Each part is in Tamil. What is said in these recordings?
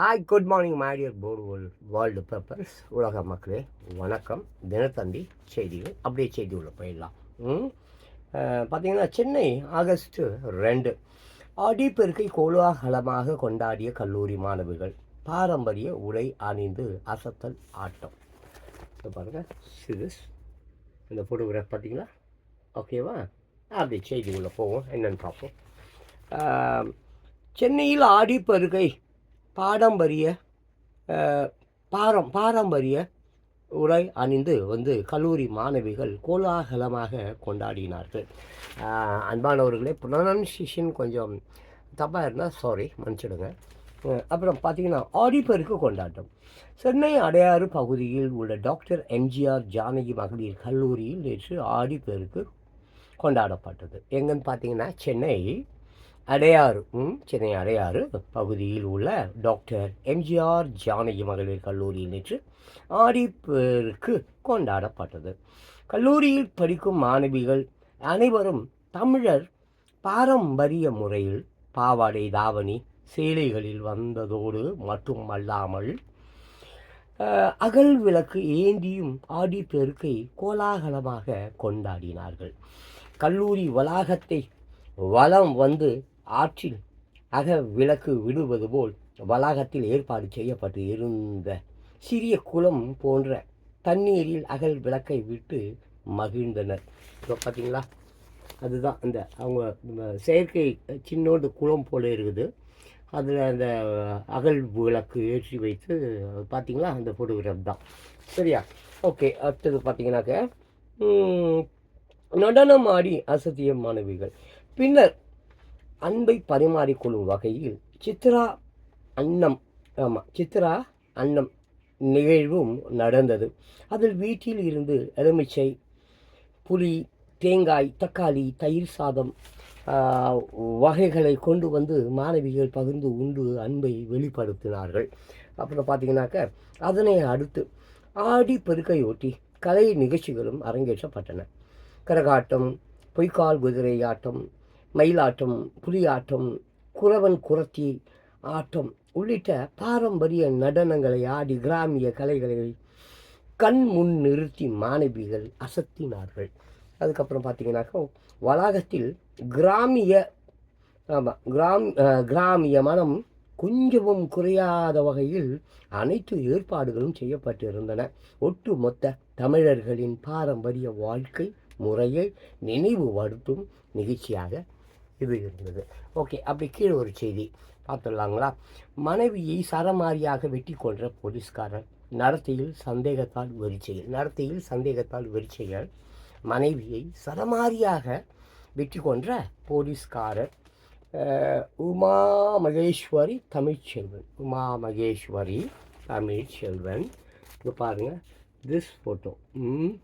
ஹாய் குட் மார்னிங் மாடியர் போர்டு வேர்ல்டு பேப்பர்ஸ் உலக மக்களே வணக்கம். தினத்தந்தி செய்திகள் அப்படியே செய்தி உள்ள போயிடலாம். ம்? பார்த்தீங்கன்னா சென்னை ஆகஸ்ட்டு ரெண்டு. ஆடிப்பெருக்கை கோலாகலமாக கொண்டாடிய கல்லூரி மாணவிகள் பாரம்பரிய உடை அணிந்து அசத்தல் ஆட்டம். இப்போ பாருங்கள் சிறுஸ் இந்த ஃபோட்டோகிராஃப் பார்த்தீங்களா ஓகேவா? அப்படியே செய்தி உள்ள போவோம் என்னன்னு பார்ப்போம். சென்னையில் ஆடிப்பெருக்கை பாரம்பரிய பாரம் பாரம்பரிய உடை அணிந்து வந்து கல்லூரி மாணவிகள் கோலாகலமாக கொண்டாடினார்கள். அன்பானவர்களே ப்ரொனன்சியேஷன் கொஞ்சம் தப்பாக இருந்தால் சாரி மன்னிச்சிடுங்க. அப்புறம் பார்த்தீங்கன்னா ஆடிப்பெருக்கு கொண்டாட்டம். சென்னை அடையாறு பகுதியில் உள்ள டாக்டர் எம்ஜிஆர் ஜானகி மகளிர் கல்லூரியில் நேற்று ஆடிப்பெருக்கு கொண்டாடப்பட்டது. எங்கன்னு பார்த்தீங்கன்னா சென்னை அடையாறு. சென்னை அடையாறு பகுதியில் உள்ள டாக்டர் எம்ஜிஆர் ஜானகி மகளிர் கல்லூரியில் நேற்று ஆடிப்பெருக்கு கொண்டாடப்பட்டது. கல்லூரியில் படிக்கும் மாணவிகள் அனைவரும் தமிழர் பாரம்பரிய முறையில் பாவாடை தாவணி சேலைகளில் வந்ததோடு மட்டுமல்லாமல் அகல் விளக்கு ஏந்தியும் ஆடிப்பெருக்கை கோலாகலமாக கொண்டாடினார்கள். கல்லூரி வளாகத்தை வலம் வந்து ஆற்றில் அக விளக்கு விடுவது போல் வளாகத்தில் ஏற்பாடு செய்யப்பட்டு இருந்த சிறிய குளம் போன்ற தண்ணீரில் அகல் விளக்கை விட்டு மகிழ்ந்தனர். இப்போ பார்த்தீங்களா? அதுதான் அந்த அவங்க செயற்கை சின்னோண்டு குளம் போல இருக்குது. அதில் அந்த அகல் விளக்கு ஏற்றி வைத்து பார்த்தீங்களா? அந்த ஃபோட்டோகிராஃப் தான். சரியா? ஓகே அடுத்தது பார்த்தீங்கன்னாக்க நடனமாடி அசத்திய மாணவிகள். பின்னர் அன்பை பரிமாறிக்கொள்ளும் வகையில் சித்ரா அன்னம் ஆமாம் சித்ரா அன்னம் நிகழ்வும் நடந்தது. அதில் வீட்டில் இருந்து எலுமிச்சை புளி தேங்காய் தக்காளி தயிர் சாதம் வகைகளை கொண்டு வந்து மாணவிகள் பகிர்ந்து உண்டு அன்பை வெளிப்படுத்தினார்கள். அப்புறம் பார்த்தீங்கன்னாக்க அதனை அடுத்து ஆடி பெருக்கையொட்டி கலை நிகழ்ச்சிகளும் அரங்கேற்றப்பட்டன. கரகாட்டம் பொய்க்கால் குதிரை ஆட்டம் மயிலாட்டம் புலியாட்டம் குறவன் குரத்தி ஆட்டம் உள்ளிட்ட பாரம்பரிய நடனங்களை ஆடி கிராமிய கலைகளை கண் முன் நிறுத்தி மாணவிகள் அசத்தினார்கள். அதுக்கப்புறம் பார்த்தீங்கன்னாக்கா வளாகத்தில் கிராமிய ஆமாம் கிராம் கிராமிய மனம் கொஞ்சமும் குறையாத வகையில் அனைத்து ஏற்பாடுகளும் செய்யப்பட்டிருந்தன. ஒட்டுமொத்த தமிழர்களின் பாரம்பரிய வாழ்க்கை முறையை நினைவுபடுத்தும் நிகழ்ச்சியாக இது இருந்தது. ஓகே அப்படி கீழே ஒரு செய்தி பார்த்துடலாங்களா? மனைவியை சரமாரியாக வெட்டி கொன்ற போலீஸ்காரர் நடத்தையில் சந்தேகத்தால் வெறிச்செயல் நடத்தையில் சந்தேகத்தால் வெறிச்செயல் மனைவியை சரமாரியாக வெற்றி கொன்ற போலீஸ்காரர் உமா மகேஸ்வரி தமிழ்ச்செல்வன். உமா மகேஸ்வரி தமிழ்ச்செல்வன். இங்கே பாருங்கள் திஸ் ஃபோட்டோ ம்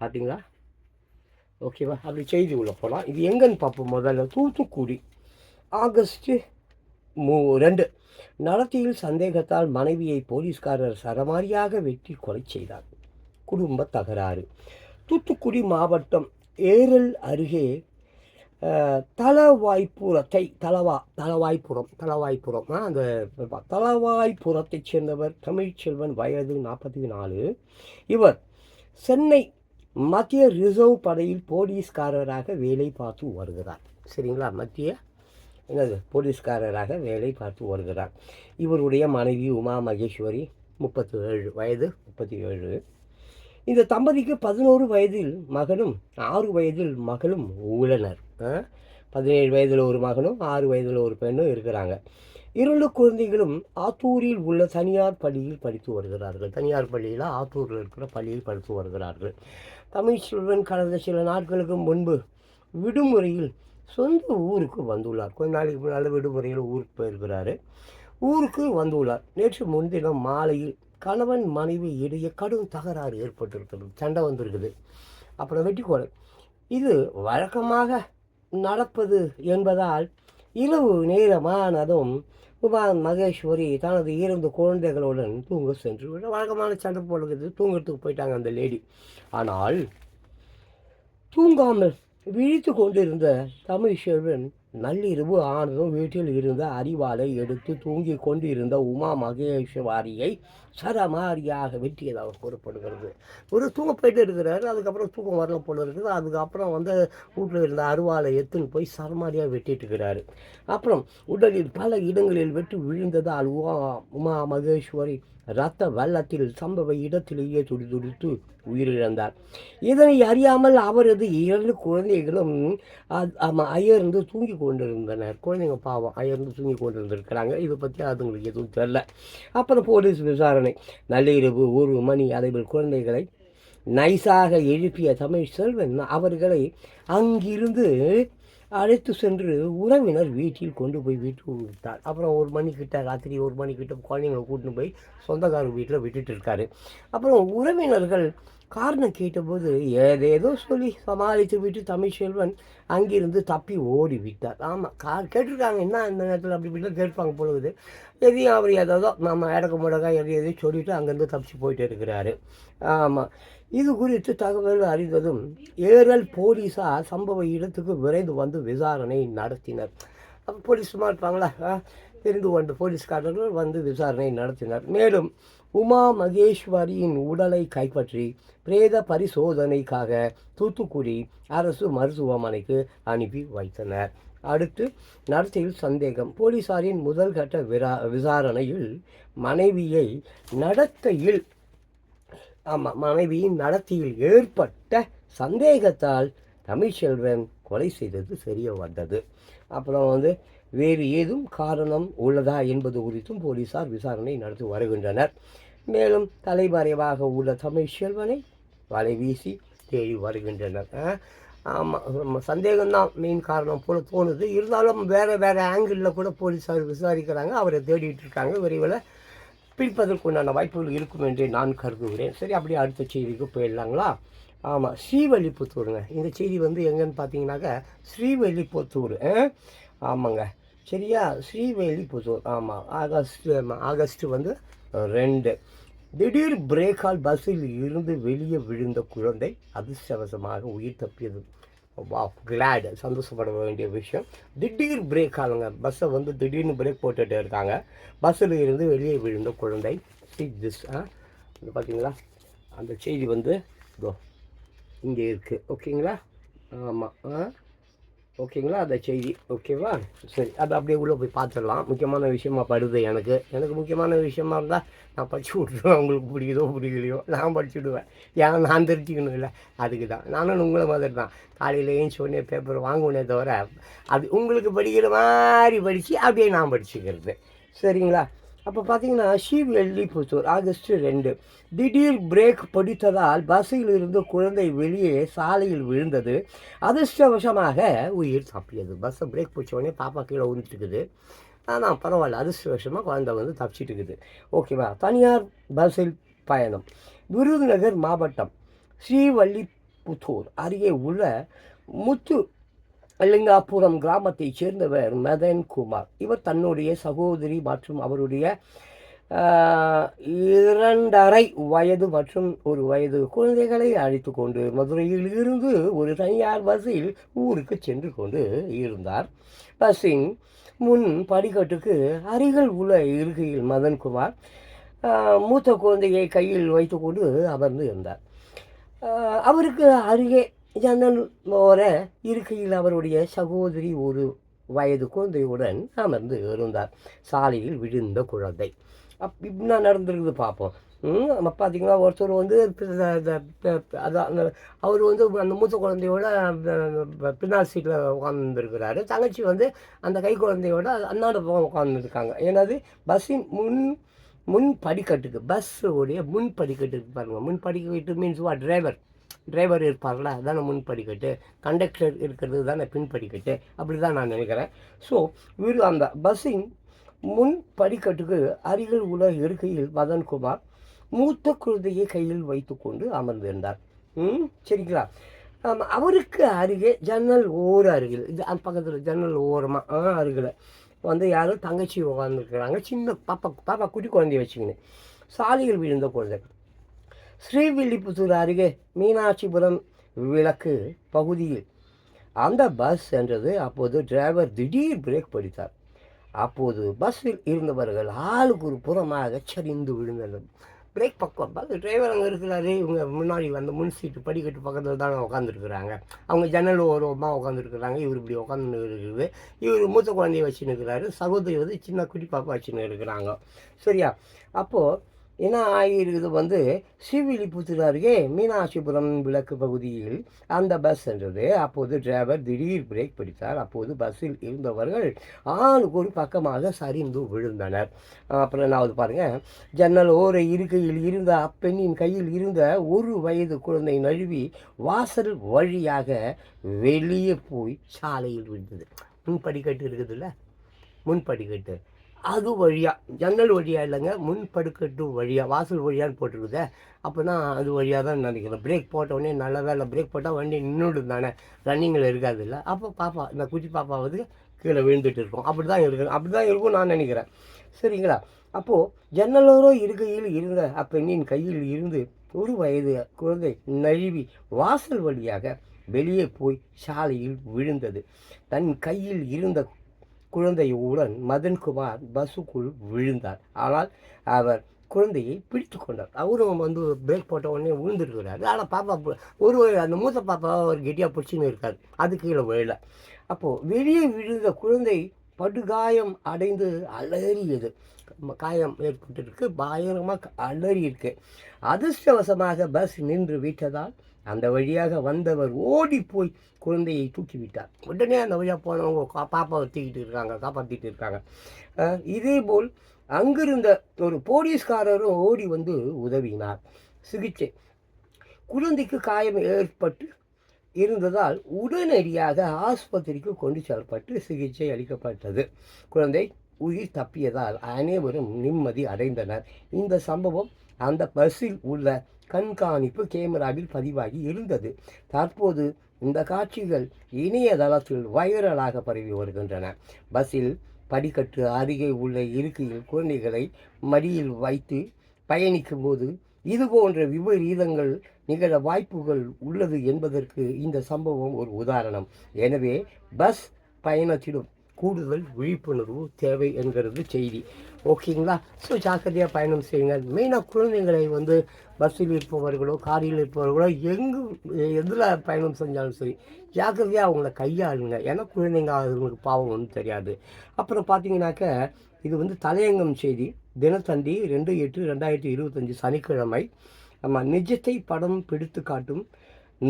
பார்த்தீங்களா ஓகேவா? அப்படி செய்தி உள்ள போகலாம் இது எங்கன்னு பார்ப்போம். முதல்ல தூத்துக்குடி ஆகஸ்ட்டு மூ ரெண்டு. நடத்தியில் சந்தேகத்தால் மனைவியை போலீஸ்காரர் சரமாரியாக வெட்டி கொலை செய்தார். குடும்ப தகராறு. தூத்துக்குடி மாவட்டம் ஏரல் அருகே தலவாய்ப்புறத்தை தலவா தலவாய்ப்புறம் தலவாய்ப்புறம். அந்த தலவாய்ப்புறத்தைச் சேர்ந்தவர் தமிழ்ச்செல்வன் வயது நாற்பத்தி நாலு. இவர் சென்னை மத்திய ரிசர்வ் படையில் போலீஸ்காரராக வேலை பார்த்து வருகிறார். சரிங்களா? மத்திய என்னது? போலீஸ்காரராக வேலை பார்த்து வருகிறார். இவருடைய மனைவி உமா மகேஸ்வரி முப்பத்தி ஏழு வயது முப்பத்தி ஏழு இந்த தம்பதிக்கு பதினோரு வயதில் மகனும் ஆறு வயதில் மகளும் உள்ளனர். ஆ? பதினேழு வயதில் ஒரு மகனும் ஆறு வயதில் ஒரு பெண்ணும் இருக்கிறாங்க. இரண்டு குழந்தைகளும் ஆத்தூரில் உள்ள தனியார் பள்ளியில் படித்து வருகிறார்கள். தனியார் பள்ளியில் ஆத்தூரில் இருக்கிற பள்ளியில் படித்து வருகிறார்கள். தமிழ்ச்செல்வன் கடந்த சில நாட்களுக்கு முன்பு விடுமுறையில் சொந்த ஊருக்கு வந்துள்ளார். கொஞ்ச நாளைக்கு முன்னால் விடுமுறையில் ஊருக்கு போயிருக்கிறாரு. ஊருக்கு வந்துள்ளார். நேற்று முன்தினம் மாலையில் கணவன் மனைவி இடையே கடும் தகராறு ஏற்பட்டிருக்கிறது. சண்டை வந்திருக்குது. அப்புறம் வெட்டிக்கோலை இது வழக்கமாக நடப்பது என்பதால் இரவு நேரமானதும் உமா மகேஸ்வரி தனது இரண்டு குழந்தைகளுடன் தூங்க சென்று விட- வழக்கமான சண்டை போடுறது தூங்குறதுக்கு போயிட்டாங்க அந்த லேடி ஆனால் தூங்காமல் விழித்து கொண்டிருந்த தமிழ்ச்செல்வன் நள்ளிரவு ஆனதும் வீட்டில் இருந்த அறிவாளை எடுத்து தூங்கிக் கொண்டிருந்த உமா மகேஸ்வரியை சரமாரியாக வெட்டியதாக கூறப்படுகிறது. ஒரு தூங்க போயிட்டு இருக்கிறாரு அதுக்கப்புறம் தூக்கம் வரல போல இருக்குது. அதுக்கப்புறம் வந்து வீட்டில் இருந்த அருவாளை எடுத்துன்னு போய் சரமாரியாக வெட்டிட்டு இருக்கிறாரு. அப்புறம் உடலில் பல இடங்களில் வெட்டு விழுந்ததால் உமா உமா மகேஸ்வரி இரத்த வெள்ளத்தில் சம்பவ இடத்திலேயே துடி துடித்து உயிரிழந்தார். இதனை அறியாமல் அவரது இரண்டு குழந்தைகளும் அயர்ந்து தூங்கி கொண்டிருந்தனர். குழந்தைங்க பாவம் அயர்ந்து தூங்கி கொண்டிருந்திருக்கிறாங்க. இதை பற்றி அதுங்களுக்கு எதுவும் தெரில அப்புறம் போலீஸ் விசாரணை. நள்ளிரவு ஒரு மணி அளவில் குழந்தைகளை நைஸாக எழுப்பிய தமிழ் செல்வன் அவர்களை அங்கிருந்து அழைத்து சென்று உறவினர் வீட்டில் கொண்டு போய் வீட்டு விட்டார். அப்புறம் ஒரு மணிக்கிட்ட ராத்திரி ஒரு மணிக்கிட்ட குழந்தைங்களை கூட்டின்னு போய் சொந்தக்காரங்க வீட்டில் விட்டுட்டு இருக்காரு. அப்புறம் உறவினர்கள் காரணம் கேட்டபோது ஏதேதோ சொல்லி சமாளித்து விட்டு தமிழ்ச்செல்வன் அங்கிருந்து தப்பி ஓடி விட்டார் ஆமாம் கா கேட்டிருக்காங்க என்ன இந்த நேரத்தில் அப்படி இப்படிலாம் கேட்பாங்க பொழுது எதையும் அவர் ஏதோ நம்ம இடக்க முடக்கா எதை எதையும் அங்கேருந்து தப்பிச்சு போயிட்டு இருக்கிறாரு. ஆமாம் இது குறித்து தகவல் அறிந்ததும் ஏரல் போலீஸார் சம்பவ இடத்துக்கு விரைந்து வந்து விசாரணை நடத்தினர். அப்போ போலீஸ் சும்மா இருப்பாங்களா? தெரிந்து கொண்ட போலீஸ்காரர்கள் வந்து விசாரணை நடத்தினர். மேலும் உமா மகேஸ்வரியின் உடலை கைப்பற்றி பிரேத பரிசோதனைக்காக தூத்துக்குடி அரசு மருத்துவமனைக்கு அனுப்பி வைத்தனர். அடுத்து நடத்தையில் சந்தேகம். போலீசாரின் முதல் கட்ட விரா விசாரணையில் மனைவியை நடத்தையில் ஆமாம் மனைவியின் நடத்தையில் ஏற்பட்ட சந்தேகத்தால் தமிழ்ச்செல்வன் கொலை செய்தது தெரிய வந்தது. அப்புறம் வந்து வேறு ஏதும் காரணம் உள்ளதா என்பது குறித்தும் போலீசார் விசாரணை நடத்தி வருகின்றனர். மேலும் தலைமறைவாக உள்ள தமிழ்ச்செல்வனை வலை வீசி தேடி வருகின்றனர். ஆமாம் சந்தேகம்தான் மெயின் காரணம் போல தோணுது. இருந்தாலும் வேறு வேறு ஆங்கிளில் கூட போலீஸார் விசாரிக்கிறாங்க. அவரை தேடிட்டு இருக்காங்க. விரைவில் பிடிப்பதற்குண்டான வாய்ப்புகள் இருக்கும் என்று நான் கருதுகிறேன். சரி அப்படியே அடுத்த செய்திக்கு போயிடலாங்களா? ஆமாம் ஸ்ரீவல்லிபுத்தூருங்க. இந்த செய்தி வந்து எங்கன்னு பார்த்தீங்கன்னாக்கா ஸ்ரீவல்லிபுத்தூர் ஆ? ஆமாங்க. சரியா? ஸ்ரீவல்லிபுத்தூர் ஆமாம் ஆகஸ்ட் ஆகஸ்ட் வந்து ரெண்டு. திடீர் பிரேக்கால் பஸ்ஸில் இருந்து வெளியே விழுந்த குழந்தை அதிர்ஷ்டவசமாக உயிர் தப்பியது. வா கிளாட். சந்தோஷப்பட வேண்டிய விஷயம். திடீர் பிரேக் ஆளுங்க பஸ்ஸை வந்து திடீர்னு பிரேக் போட்டுகிட்டே இருக்காங்க. பஸ்ஸில் இருந்து வெளியே விழுந்த குழந்தை. சி திஸ் ஆ பார்த்தீங்களா? அந்த செய்தி வந்து இதோ இங்கே இருக்குது ஓகேங்களா? ஆமாம் ஆ. ஓகேங்களா அந்த செய்தி. ஓகேவா சரி அது அப்படியே உள்ளே போய் பார்த்துடலாம். முக்கியமான விஷயமா படுது எனக்கு. எனக்கு முக்கியமான விஷயமா இருந்தால் நான் படிச்சு விட்ருவேன் உங்களுக்கு பிடிக்குதோ பிடிக்கலையோ நான் படிச்சுடுவேன் ஏன்? நான் தெரிஞ்சுக்கணும் இல்லை அதுக்கு தான் நானும் உங்களை மாதிரி தான். காலையில் ஏஞ்சி உடனே பேப்பர் வாங்குனே தவிர அது உங்களுக்கு படிக்கிற மாதிரி படித்து அப்படியே நான் படிச்சுக்கிறது. சரிங்களா? அப்போ பார்த்தீங்கன்னா ஸ்ரீவெல்லிபுத்தூர் ஆகஸ்ட் ரெண்டு. திடீர் பிரேக் படித்ததால் பஸ்ஸில் இருந்து குழந்தை வெளியே சாலையில் விழுந்தது. அதிர்ஷ்டவசமாக உயிர் தப்பியது. பஸ்ஸை பிரேக் பிடிச்ச உடனே பாப்பா கீழே விழுந்துட்டு இருக்குது ஆனால் பரவாயில்ல அதிர்ஷ்டவசமாக குழந்தை வந்து தப்பிச்சிட்டு இருக்குது ஓகேவா தனியார் பஸ்ஸில் பயணம். விருதுநகர் மாவட்டம் ஸ்ரீவல்லிபுத்தூர் அருகே உள்ள முத்து லிங்காபுரம் கிராமத்தைச் சேர்ந்தவர் மதன் குமார் இவர் தன்னுடைய சகோதரி மற்றும் அவருடைய இரண்டரை வயது மற்றும் ஒரு வயது குழந்தைகளை அழைத்து கொண்டு மதுரையில் இருந்து ஒரு தனியார் பஸ்ஸில் ஊருக்கு சென்று கொண்டு இருந்தார். பஸ்ஸின் முன் படிக்கட்டுக்கு அருகில் உள்ள இருக்கையில் மதன்குமார் மூத்த குழந்தையை கையில் வைத்துக்கொண்டு அமர்ந்து இருந்தார். அவருக்கு அருகே ஜன்னல் ஓர இருக்கையில் அவருடைய சகோதரி ஒரு வயது குழந்தையுடன் அமர்ந்து இருந்தார். சாலையில் விழுந்த குழந்தை. அப் என்ன நடந்திருக்குது பார்ப்போம் நம்ம பார்த்தீங்கன்னா ஒருத்தர் வந்து அதான் அந்த- அவர் வந்து அந்த மூத்த குழந்தையோட பின்னால் சீட்டில் உட்காந்துருக்கிறாரு தங்கச்சி வந்து அந்த கை குழந்தையோட அன்னாட பக்கம் உட்காந்துருக்காங்க ஏன்னாது பஸ்ஸின் முன் முன் படிக்கட்டுக்கு பஸ்ஸுடைய முன் படிக்கட்டுக்கு பாருங்கள் முன் படிக்கட்டு மீன்ஸ் வா டிரைவர் டிரைவர் இருப்பார்ல அதான முன்படிக்கட்டு. கண்டக்டர் இருக்கிறது தானே பின்படிக்கட்டு. அப்படி தான் நான் நினைக்கிறேன். ஸோ இவர் அந்த பஸ்ஸின் முன் படிக்கட்டுக்கு அருகில் உள்ள இருக்கையில் மதன்குமார் மூத்த குழந்தையை கையில் வைத்துக்கொண்டு அமர்ந்திருந்தார். ம் சரிங்களா? அவருக்கு அருகே ஜன்னல் ஓர அருகில். இது அந்த பக்கத்தில் ஜன்னல் ஓரமாக ஆ அருகில் வந்து யாரும் தங்கச்சி உட்காந்துருக்குறாங்க சின்ன பாப்பா பாப்பா குட்டி குழந்தைய வச்சுக்கின்னு. சாலையில் விழுந்த குழந்தை. ஸ்ரீவில்லிபுத்தூர் அருகே மீனாட்சிபுரம் விளக்கு பகுதியில். அந்த பஸ் என்றது அப்போது டிரைவர் திடீர் பிரேக் பிடித்தார். அப்போது பஸ்ஸில் இருந்தவர்கள் ஆளுக்கு ஒரு புறமாக சரிந்து விழுந்தனர். பிரேக் பக்கம் பார்த்து டிரைவர் அங்கே இருக்கிறாரு. இவங்க முன்னாடி வந்து முன் சீட்டு படிக்கட்டு பக்கத்தில் தான் உட்காந்துருக்குறாங்க அவங்க ஜன்னல் ஓரமாக உட்காந்துருக்குறாங்க இவர் இப்படி உட்காந்து இருக்குது இவர் மூத்த குழந்தைய வச்சுன்னு இருக்கிறாரு. சகோதரி வந்து சின்ன குட்டி பாப்பா வச்சுன்னு இருக்கிறாங்க. சரியா? அப்போது என்ன ஆகியிருக்குது வந்து ஸ்ரீவில்லிபுத்தூர் அருகே மீனாட்சிபுரம் விளக்கு பகுதியில் அந்த பஸ் சென்றது. அப்போது டிரைவர் திடீர் பிரேக் பிடித்தார். அப்போது பஸ்ஸில் இருந்தவர்கள் ஆளுக்கு ஒரு பக்கமாக சரிந்து விழுந்தனர். அப்புறம் என்னாவது பாருங்க ஜன்னல் ஓர இருக்கையில் இருந்த அப்பெண்ணின் கையில் இருந்த ஒரு வயது குழந்தை நழுவி வாசல் வழியாக வெளியே போய் சாலையில் விழுந்தது. முன்படிக்கட்டு இருக்குதுல்ல? முன்படிக்கட்டு அது வழியாக ஜன்னல் வழியாக இல்லைங்க முன் படுக்கட்டு வழியாக வாசல் வழியான்னு போட்டிருக்குதே. அப்போனா அது வழியாக தான் நினைக்கிறேன். பிரேக் போட்ட உடனே நல்ல வேலை பிரேக் போட்டால் வண்டி நின்றுடு தானே. ரன்னிங்கில் இருக்காது இல்லை. அப்போ பாப்பா இந்த குச்சி பாப்பாவது கீழே விழுந்துட்டு இருக்கும். அப்படி தான் இருக்கும். அப்படி தான் இருக்கும் நான் நினைக்கிறேன். சரிங்களா? அப்போது ஜன்னலோரோ இருக்கையில் இருந்த அப்பெண்ணின் கையில் இருந்து ஒரு வயது குழந்தை நழுவி வாசல் வழியாக வெளியே போய் சாலையில் விழுந்தது. தன் கையில் இருந்த குழந்தையுடன் மதன்குமார் பஸ்ஸுக்குள் விழுந்தார். ஆனால் அவர் குழந்தையை பிடித்து கொண்டார். அவரும் வந்து பிரேக் போட்ட உடனே விழுந்துருக்கிறாரு. ஆனால் பாப்பா ஒரு அந்த மூத்த பாப்பா ஒரு கெட்டியாக பிடிச்சின்னு இருக்கார். அது கீழே விழல. அப்போது வெளியே விழுந்த குழந்தை படுகாயம் அடைந்து அலறியது. காயம் ஏற்பட்டிருக்கு. பயங்கரமாக அலறி இருக்கு அதிர்ஷ்டவசமாக பஸ் நின்று விட்டதால் அந்த வழியாக வந்தவர் ஓடி போய் குழந்தையை தூக்கி விட்டார் உடனே அந்த வழியாக போனவங்க கா- பாப்பாவை தூக்கிட்டு இருக்காங்க காப்பாற்றிட்டு இருக்காங்க. இதேபோல் அங்கிருந்த ஒரு போலீஸ்காரரும் ஓடி வந்து உதவினார். சிகிச்சை. குழந்தைக்கு காயம் ஏற்பட்டு இருந்ததால் உடனடியாக ஆஸ்பத்திரிக்கு கொண்டு செல்லப்பட்டு சிகிச்சை அளிக்கப்பட்டது. குழந்தை உயிர் தப்பியதால் அனைவரும் நிம்மதி அடைந்தனர். இந்த சம்பவம் அந்த பஸ்ஸில் உள்ள கண்காணிப்பு கேமராவில் பதிவாகி இருந்தது. தற்போது இந்த காட்சிகள் இணையதளத்தில் வைரலாக பரவி வருகின்றன. பஸ்ஸில் படிக்கட்டு அருகே உள்ள இருக்கையில் குழந்தைகளை மடியில் வைத்து பயணிக்கும் போது இது போன்ற விபரீதங்கள் நிகழ வாய்ப்புகள் உள்ளது என்பதற்கு இந்த சம்பவம் ஒரு உதாரணம். எனவே பஸ் பயணத்திலும் கூடுதல் விழிப்புணர்வு தேவை என்கிறது செய்தி. ஓகேங்களா? ஸோ ஜாக்கிரதையாக பயணம் செய்யுங்க மெயினாக குழந்தைங்களை வந்து பஸ்ஸில் இருப்பவர்களோ காரில் இருப்பவர்களோ எங்கு எதில் பயணம் செஞ்சாலும் சரி ஜாக்கிரதையாக அவங்கள கையாளுங்க. ஏன்னா குழந்தைங்க அதுங்களுக்கு பாவம் ஒன்றும் தெரியாது. அப்புறம் பார்த்தீங்கன்னாக்க இது வந்து தலையங்கம் செய்தி. தினத்தந்தி ரெண்டு எட்டு ரெண்டாயிரத்தி இருபத்தஞ்சி சனிக்கிழமை நம்ம நிஜத்தை படம் பிடித்து காட்டும்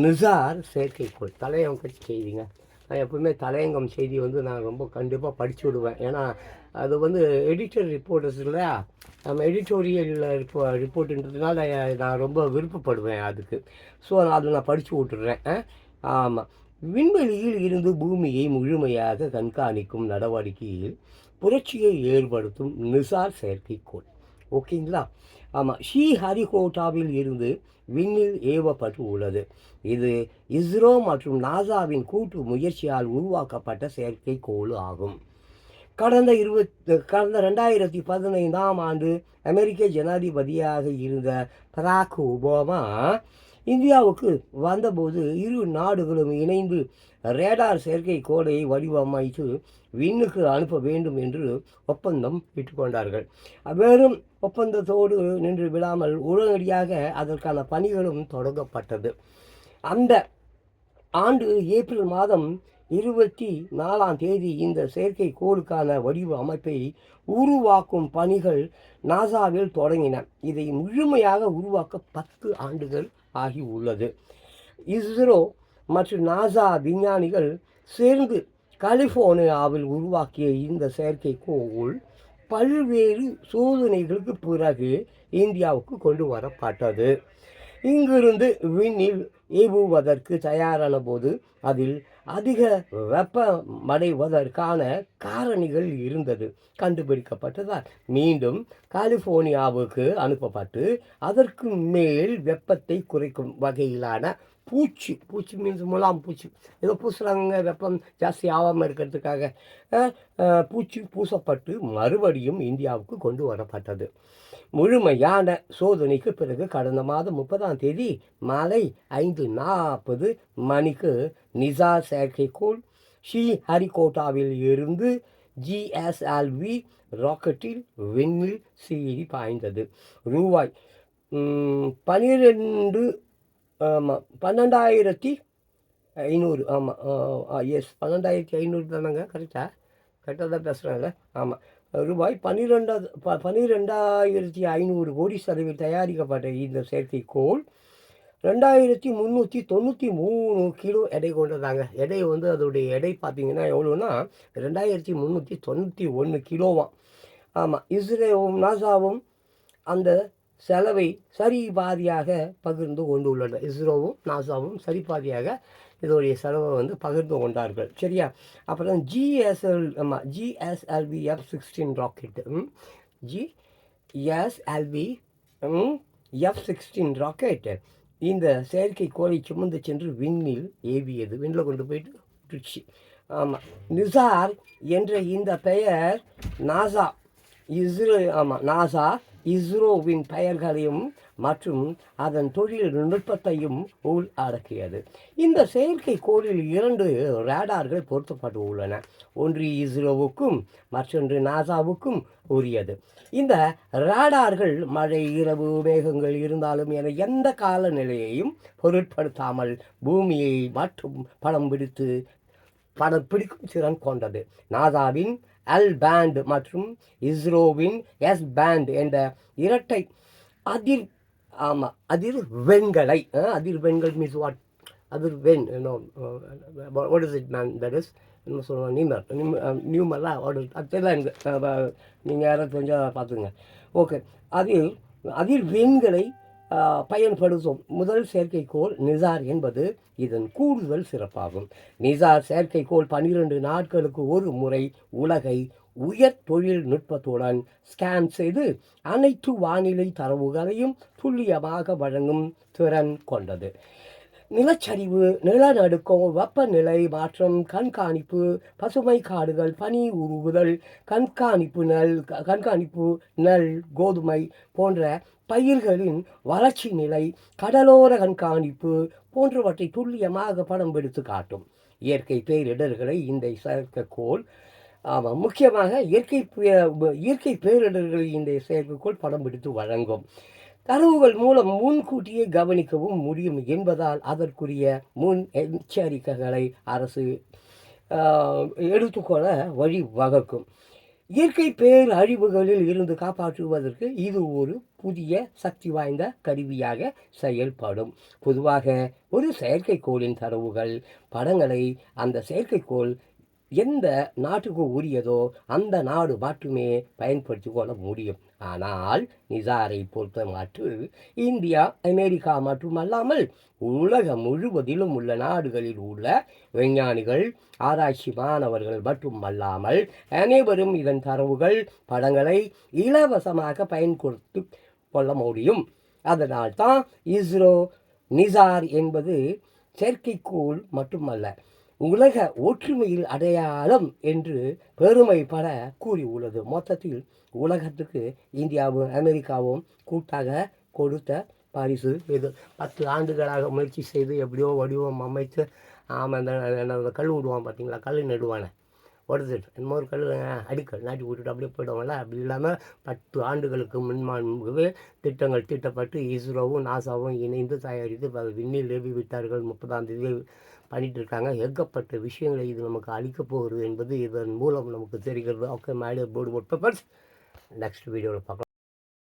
நிசார் செயற்கைக்கோள். தலையங்கம் செய்திங்க. நான் எப்பவுமே தலையங்கம் செய்தி வந்து நான் ரொம்ப கண்டிப்பாக படிச்சு விடுவேன். ஏன்னா அது வந்து எடிட்டர் ரிப்போர்ட்டர்ஸ் இல்லையா? நம்ம எடிட்டோரியல் ரிப்போ ரிப்போர்ட்டுன்றதுனால நான் ரொம்ப விருப்பப்படுவேன் அதுக்கு. ஸோ அதை நான் படித்து விட்டுறேன். ஆமாம் விண்வெளியில் இருந்து பூமியை முழுமையாக கண்காணிக்கும் நடவடிக்கையில் புரட்சியை ஏற்படுத்தும் நிசார் செயற்கைக்கோள். ஓகேங்களா? ஆமாம் ஸ்ரீஹரிகோட்டாவில் இருந்து விண்ணில் ஏவப்பட்டு உள்ளது. இது இஸ்ரோ மற்றும் நாசாவின் கூட்டு முயற்சியால் உருவாக்கப்பட்ட செயற்கைக்கோள் ஆகும். கடந்த இருபத் கடந்த ரெண்டாயிரத்தி பதினைந்தாம் ஆண்டு அமெரிக்க ஜனாதிபதியாக இருந்த பராக் ஒபாமா இந்தியாவுக்கு வந்தபோது இரு நாடுகளும் இணைந்து ரேடார் செயற்கைக்கோளை வடிவமைத்து விண்ணுக்கு அனுப்ப வேண்டும் என்று ஒப்பந்தம் இட்டுக்கொண்டார்கள். வெறும் ஒப்பந்தத்தோடு நின்று விடாமல் உடனடியாக அதற்கான பணிகளும் தொடங்கப்பட்டது. அந்த ஆண்டு ஏப்ரல் மாதம் இருபத்தி நாலாம் தேதி இந்த செயற்கைக்கோளுக்கான வடிவ அமைப்பை உருவாக்கும் பணிகள் நாசாவில் தொடங்கின. இதை முழுமையாக உருவாக்க பத்து ஆண்டுகள் ஆகி உள்ளது இஸ்ரோ மற்றும் நாசா விஞ்ஞானிகள் சேர்ந்து கலிஃபோர்னியாவில் உருவாக்கிய இந்த செயற்கைக்கோள் பல்வேறு சோதனைகளுக்கு பிறகு இந்தியாவுக்கு கொண்டு வரப்பட்டது. இங்கிருந்து விண்ணில் ஏவுவதற்கு தயாரான போது அதில் அதிக வெப்பமடைவதற்கான காரணிகள் இருந்தது. கண்டுபிடிக்கப்பட்டதால் மீண்டும் கலிஃபோர்னியாவுக்கு அனுப்பப்பட்டு அதற்கு மேல் வெப்பத்தை குறைக்கும் வகையிலான பூச்சி பூச்சி மீன்ஸ் முலாம் பூச்சி. ஏதோ பூசுகிறாங்க வெப்பம் ஜாஸ்தி ஆகாமல் இருக்கிறதுக்காக. பூச்சி பூசப்பட்டு மறுபடியும் இந்தியாவுக்கு கொண்டு வரப்பட்டது. முழுமையான சோதனைக்கு பிறகு கடந்த மாதம் முப்பதாம் தேதி மாலை ஐந்து நாற்பது மணிக்கு நிசா செயற்கைக்கோள் ஸ்ரீ ஹரிகோட்டாவில் இருந்து ஜிஎஸ்எல்வி ராக்கெட்டில் விண்ணில் சீறி பாய்ந்தது. ரூபாய் பனிரெண்டு ஆமாம் பன்னெண்டாயிரத்தி ஐநூறு. ஆமாம் எஸ் பன்னெண்டாயிரத்தி ஐநூறு தானேங்க. கரெக்டாக கரெக்டாக தான் பேசுகிறாங்க ஆமாம் ரூபாய் பன்னிரெண்டா ப பன்னிரெண்டாயிரத்தி ஐநூறு கோடி செலவில் தயாரிக்கப்பட்ட இந்த செயற்கைக்கோள் ரெண்டாயிரத்தி முந்நூற்றி தொண்ணூற்றி மூணு கிலோ எடை கொண்டதாங்க. எடை வந்து அதோடைய எடை பார்த்தீங்கன்னா எவ்வளோன்னா ரெண்டாயிரத்தி முந்நூற்றி தொண்ணூற்றி ஒன்று கிலோவாம். ஆமாம் இஸ்ரேவும் நாசாவும் அந்த செலவை சரி பாதியாக பகிர்ந்து கொண்டுள்ளனர். இஸ்ரோவும் நாசாவும் சரி பாதியாக இதோடைய செலவை வந்து பகிர்ந்து கொண்டார்கள். சரியா? அப்புறம் ஜிஎஸ்எல் ஆமாம் GSLV F sixteen rocket GSLV F sixteen rocket இந்த செயற்கைக்கோளை சுமந்து சென்று விண்ணில் ஏவியது. விண்ணில் கொண்டு போயிட்டு விட்டுச்சு ஆமாம் நிசார் என்ற இந்த பெயர் நாசா. இஸ்ரோ ஆமாம் நாசா இஸ்ரோவின் பெயர்களையும் மற்றும் அதன் தொழில்நுட்பத்தையும் உள் அடக்கியது. இந்த செயற்கைக்கோளில் இரண்டு ரேடார்கள் பொருத்தப்பட்டு உள்ளன ஒன்று இஸ்ரோவுக்கும் மற்றொன்று நாசாவுக்கும் உரியது. இந்த ரேடார்கள் மழை இரவு மேகங்கள் இருந்தாலும் என எந்த காலநிலையையும் பொருட்படுத்தாமல் பூமியை மட்டும் படம் பிடித்து படம் பிடிக்கும் திறன் கொண்டது. நாசாவின் அல் பேண்ட் மற்றும் இஸ்ரோவின் எஸ் பேண்ட் என்ற இரட்டை அதிர் ஆமாம் அதிர்வெண்களை அதிர்வெண்கள் மீன்ஸ் வாட் அதிர்வெண் what is it man that is என்ன சொல்லுவோம் நியூமர் நியூமர்லாம் ஒரு அது எனக்கு நீங்கள் யாராவது கொஞ்சம் பார்த்துங்க ஓகே அதில் அதிர்வெண்களை பயன்படுத்தும். முதல் செயற்கைக்கோள் நிசார் என்பது இதன் கூடுதல் சிறப்பாகும். நிசார் செயற்கைக்கோள் பன்னிரண்டு நாட்களுக்கு ஒரு முறை உலகை உயர் தொழில்நுட்பத்துடன் ஸ்கேன் செய்து அனைத்து வானிலை தரவுகளையும் துல்லியமாக வழங்கும் திறன் கொண்டது. நிலச்சரிவு நிலநடுக்கம் வெப்பநிலை மாற்றம் கண்காணிப்பு பசுமை காடுகள் பனி உருகுதல் கண்காணிப்பு நெல் க- கண்காணிப்பு நெல் கோதுமை போன்ற பயிர்களின் வளர்ச்சி நிலை கடலோர கண்காணிப்பு போன்றவற்றை துல்லியமாக படம் பிடித்து காட்டும். இயற்கை பேரிடர்களை இந்த செயற்கைக்கோள் ஆமாம் முக்கியமாக இயற்கை பே- இயற்கை பேரிடர்களை இந்த செயற்கைக்கோள் படம் பிடித்து வழங்கும். தரவுகள் மூலம் முன்கூட்டியே கவனிக்கவும் முடியும் என்பதால் அதற்குரிய முன் எச்சரிக்கைகளை அரசு எடுத்துக்கொள்ள வழிவகுக்கும் இயற்கை பேரழிவுகளில் இருந்து காப்பாற்றுவதற்கு இது ஒரு புதிய சக்தி வாய்ந்த கருவியாக செயல்படும். பொதுவாக ஒரு செயற்கைக்கோளின் தரவுகள் படங்களை அந்த செயற்கைக்கோள் எந்த நாட்டுக்கு உரியதோ அந்த நாடு மட்டுமே பயன்படுத்தி கொள்ள முடியும். ஆனால் நிசாரை பொறுத்த மாற்று இந்தியா அமெரிக்கா மட்டுமல்லாமல் உலகம் முழுவதிலும் உள்ள நாடுகளில் உள்ள விஞ்ஞானிகள் ஆராய்ச்சி மாணவர்கள் மட்டுமல்லாமல் அனைவரும் இதன் தரவுகள் படங்களை இலவசமாக பயன்படுத்தி கொள்ள முடியும். அதனால் தான் இஸ்ரோ நிசார் என்பது செயற்கைக்கோள் மட்டுமல்ல உலக ஒற்றுமையில் அடையாளம் என்று பெருமைப்பட கூறியுள்ளது. மொத்தத்தில் உலகத்துக்கு இந்தியாவும் அமெரிக்காவும் கூட்டாக கொடுத்த பரிசு இது. பத்து ஆண்டுகளாக முயற்சி செய்து எப்படியோ வடிவம் அமைத்து ஆமாம் அந்த அந்த கல் விடுவான் பார்த்தீங்களா கல் நடுவானே. உடது என்னமோ ஒரு கல் அடிக்கல் நாட்டி விட்டுட்டு அப்படியே போயிடுவாங்கல்ல அப்படி இல்லாமல் பத்து ஆண்டுகளுக்கு முன்பாகவே திட்டங்கள் தீட்டப்பட்டு இஸ்ரோவும் நாசாவும் இணைந்து தயாரித்து விண்ணில் ஏவி விட்டார்கள் முப்பதாம் தேதி பண்ணிகிட்டு இருக்காங்க ஏகப்பட்ட விஷயங்களை இது நமக்கு அளிக்கப் போகிறது என்பது இதன் மூலம் நமக்கு தெரிகிறது. ஓகே மேலே போர்டு ஒட் பேப்பர்ஸ் நெக்ஸ்ட் வீடியோவில் பார்க்கலாம்.